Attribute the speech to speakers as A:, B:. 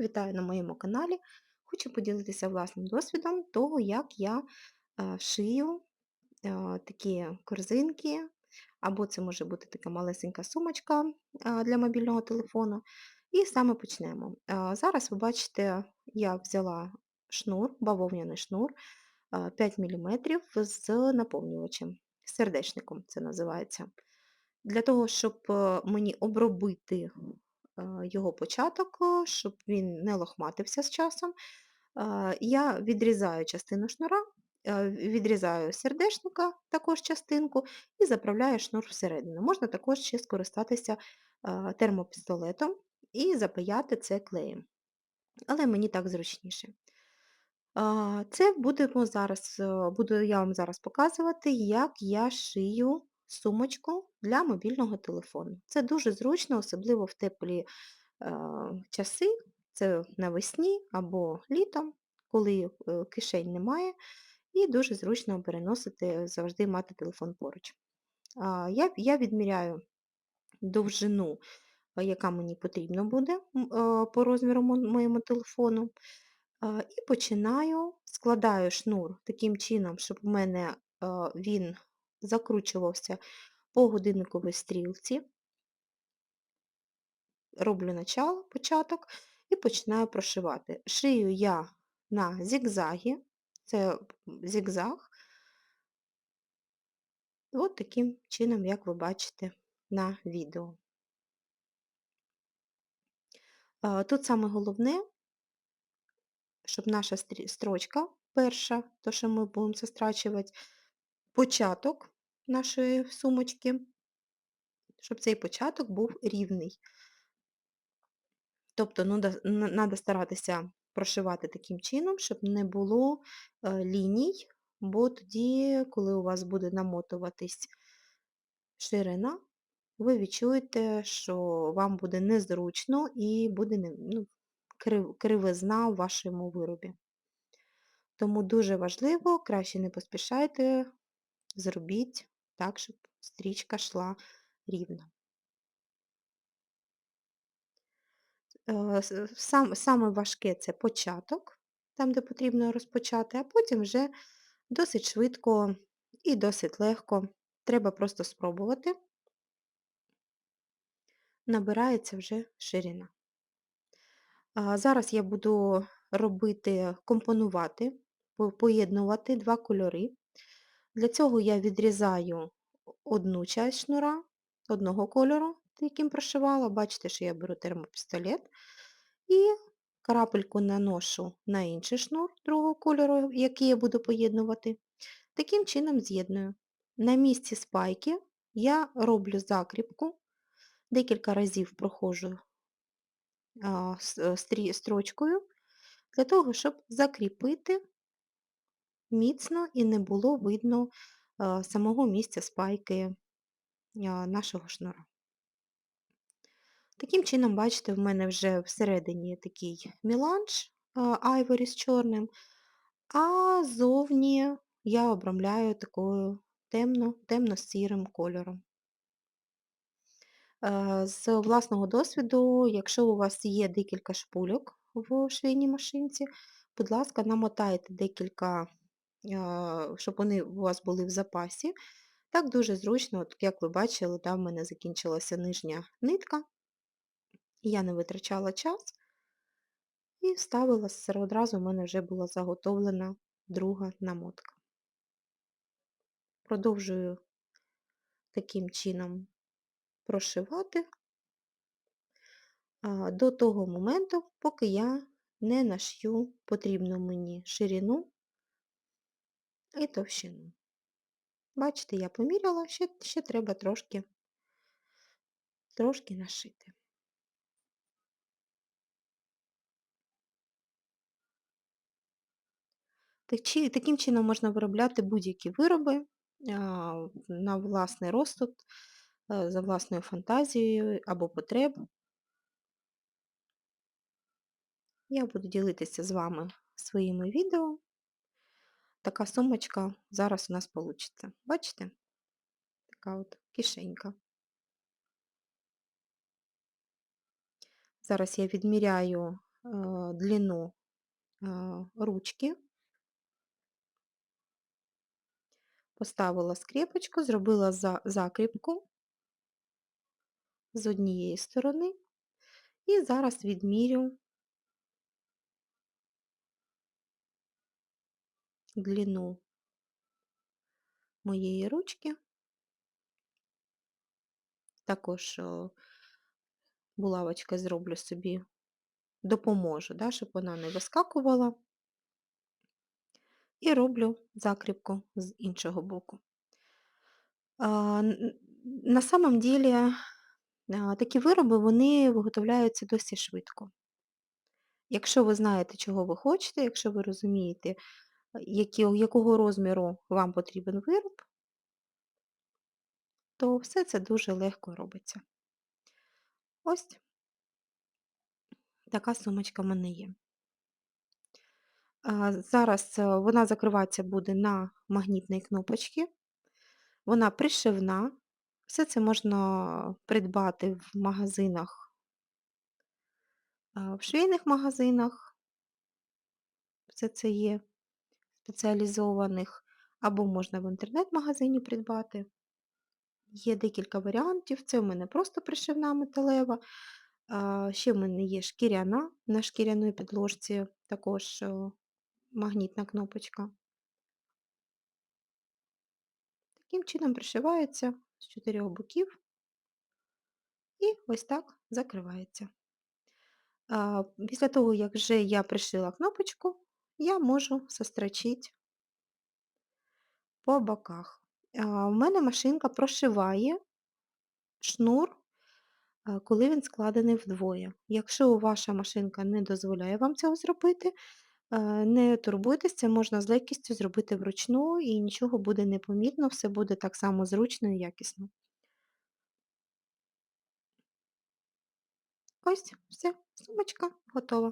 A: Вітаю на моєму каналі. Хочу поділитися власним досвідом того, як я е, шию е, такі корзинки, або це може бути така малесенька сумочка е, для мобільного телефону. І саме почнемо. Зараз ви бачите, я взяла шнур, бавовняний шнур е, 5 мм з наповнювачем, сердечником це називається. Для того, щоб мені обробити його початок, е, щоб він не лохматився з часом, е, я відрізаю частину шнура, е, відрізаю сердечника, також частинку, і заправляю шнур всередину. Можна також ще скористатися е, термопістолетом і запаяти це клеєм. Але мені так зручніше. Це будемо зараз, е, буду я вам зараз показувати, як я шию сумочку для мобільного телефону. Це дуже зручно, особливо в теплі е, часи, це навесні або літом, коли е, кишень немає, і дуже зручно переносити, завжди мати телефон поруч. Я, я відміряю довжину, е, яка мені потрібна буде е, по розміру моєму телефону. І починаю, складаю шнур таким чином, щоб у мене він закручувався по годинниковій стрілці. Роблю начало, початок і починаю прошивати. Шию я на зігзагі, це зігзаг, от таким чином, як ви бачите на відео. Тут саме головне щоб наша строчка перша, то, що ми будемо застрачувати, початок нашої сумочки, щоб цей початок був рівний. Тобто треба старатися прошивати таким чином, щоб не було е, ліній, бо тоді, коли у вас буде намотуватись ширина, ви відчуєте, що вам буде незручно і буде ну, кривизна в вашому виробі. Тому дуже важливо, краще не поспішайте, зробіть так, щоб стрічка йшла рівно. Е, сам, Саме важке це початок, там, де потрібно розпочати, а потім вже досить швидко і досить легко. Треба просто спробувати. Набирається вже ширина. Зараз я буду робити, компонувати, поєднувати два кольори. Для цього я відрізаю одну часть шнура одного кольору, яким прошивала. Бачите, що я беру термопістолет і крапельку наношу на інший шнур другого кольору, який я буду поєднувати. Таким чином з'єдную. На місці спайки я роблю закріпку, декілька разів проходжу строчкою, для того, щоб закріпити міцно і не було видно самого місця спайки нашого шнура. Таким чином, бачите, в мене вже всередині такий міланж айворі з чорним, а зовні я обрамляю такою темно, темно-сірим кольором. З власного досвіду, якщо у вас є декілька шпульок в швейній машинці, будь ласка, намотайте декілька, щоб вони у вас були в запасі. Так дуже зручно, от як ви бачили, там в мене закінчилася нижня нитка, я не витрачала час і вставила, одразу в мене вже була заготовлена друга намотка. Продовжую таким чином прошивати до того моменту, поки я не нашью потрібну мені ширину і товщину. Бачите, я поміряла, ще ще треба трошки, трошки нашити. Таким чином можна виробляти будь-які вироби на власний розсуд, за власною фантазією або потреб. Я буду ділитися з вами своїми відео. Така сумочка зараз у нас вийде. Бачите? Така от кишенька. Зараз я відміряю длину, е, ручки. Поставила скріпочку, зробила за закріпку з однієї сторони і зараз відмірю длину моєї ручки. Також о, булавочкою зроблю собі, допоможу, да, щоб вона не вискакувала. І роблю закріпку з іншого боку. На самом а, такі вироби вони виготовляються досить швидко. Якщо ви знаєте, чого ви хочете, якщо ви розумієте, які, якого розміру вам потрібен вироб, то все це дуже легко робиться. Ось така сумочка в мене є. Зараз е, вона закриватися буде на магнітній кнопочці. Вона пришивна. Все це можна придбати в магазинах, в швейних магазинах. Все це є спеціалізованих, або можна в інтернет-магазині придбати. Є декілька варіантів. Це в мене просто пришивна металева. Ще в мене є шкіряна на шкіряної підложці, також магнітна кнопочка. Таким чином пришивається з чотирьох боків і ось так закривається. Після того, як вже я пришила кнопочку, я можу сострочити по боках. У мене машинка прошиває шнур, коли він складений вдвоє. Якщо ваша машинка не дозволяє вам цього зробити, не турбуйтесь, це можна з легкістю зробити вручну і нічого буде непомітно, все буде так само зручно і якісно. Ось, все, сумочка готова.